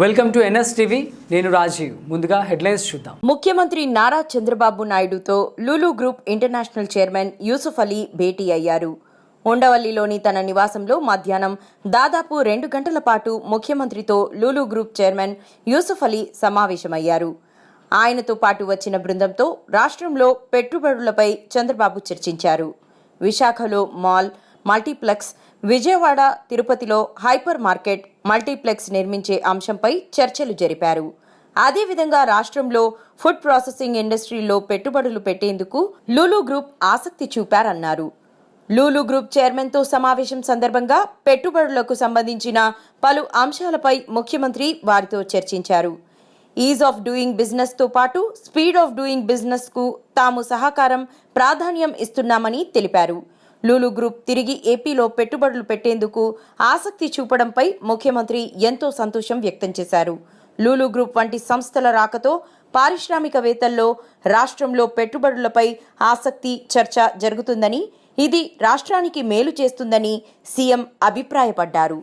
Welcome to NS TV. నేను రాజీవ్. ముందుగా headlines చూద్దాం. ముఖ్యమంత్రి నారా చంద్రబాబు నాయుడుతో Lulu group international chairman Yusuf Ali భేటీ అయ్యారు. ఉండవల్లిలోని తన నివాసంలో మధ్యాహ్నం దాదాపు రెండు గంటల పాటు ముఖ్యమంత్రితో Lulu group chairman Yusuf Ali సమావేశమయ్యారు. ఆయనతో పాటు వచ్చిన బృందంతో రాష్ట్రంలో పెట్టుబడులపై చంద్రబాబు చర్చించారు. విశాఖలో మాల్ మల్టీప్లెక్స్ విజయవాడ తిరుపతిలో హైపర్ మార్కెట్ మల్టీప్లెక్స్ నిర్మించే అంశంపై చర్చలు జరిపారు. అదేవిధంగా రాష్ట్రంలో ఫుడ్ ప్రాసెసింగ్ ఇండస్ట్రీలో పెట్టుబడులు పెట్టేందుకు లూలు గ్రూప్ ఆసక్తి చూపారన్నారు. లూలు గ్రూప్ చైర్మన్తో సమావేశం సందర్భంగా పెట్టుబడులకు సంబంధించిన పలు అంశాలపై ముఖ్యమంత్రి వారితో చర్చించారు. ఈజ్ ఆఫ్ డూయింగ్ బిజినెస్తో పాటు స్పీడ్ ఆఫ్ డూయింగ్ బిజినెస్కు తాము సహకారం ప్రాధాన్యం ఇస్తున్నామని తెలిపారు. లూలు గ్రూప్ తిరిగి ఏపీలో పెట్టుబడులు పెట్టేందుకు ఆసక్తి చూపడంపై ముఖ్యమంత్రి ఎంతో సంతోషం వ్యక్తం చేశారు. లూలు గ్రూప్ వంటి సంస్థల రాకతో పారిశ్రామికవేత్తల్లో రాష్ట్రంలో పెట్టుబడులపై ఆసక్తి చర్చ జరుగుతుందని ఇది రాష్ట్రానికి మేలు చేస్తుందని సీఎం అభిప్రాయపడ్డారు.